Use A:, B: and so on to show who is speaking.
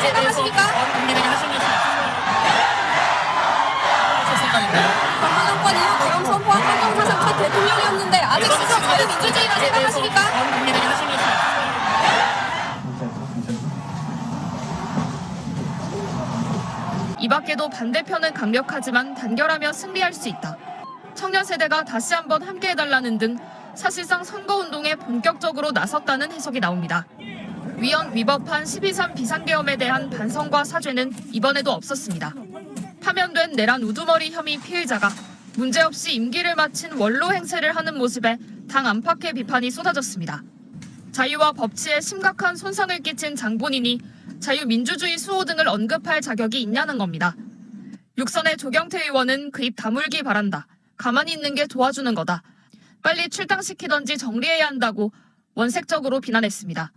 A: 생각하십니까? 이후 선포한 첫 대통령이었는데 아직 생각하십니까?
B: 이 밖에도 반대편은 강력하지만 단결하며 승리할 수 있다. 청년 세대가 다시 한번 함께해달라는 등 사실상 선거운동에 본격적으로 나섰다는 해석이 나옵니다. 위헌 위법한 12.3 비상계엄에 대한 반성과 사죄는 이번에도 없었습니다. 파면된 내란 우두머리 혐의 피해자가 문제없이 임기를 마친 원로 행세를 하는 모습에 당 안팎의 비판이 쏟아졌습니다. 자유와 법치에 심각한 손상을 끼친 장본인이 자유민주주의 수호 등을 언급할 자격이 있냐는 겁니다. 육선의 조경태 의원은 그 입 다물기 바란다. 가만히 있는 게 도와주는 거다. 빨리 출당시키던지 정리해야 한다고 원색적으로 비난했습니다.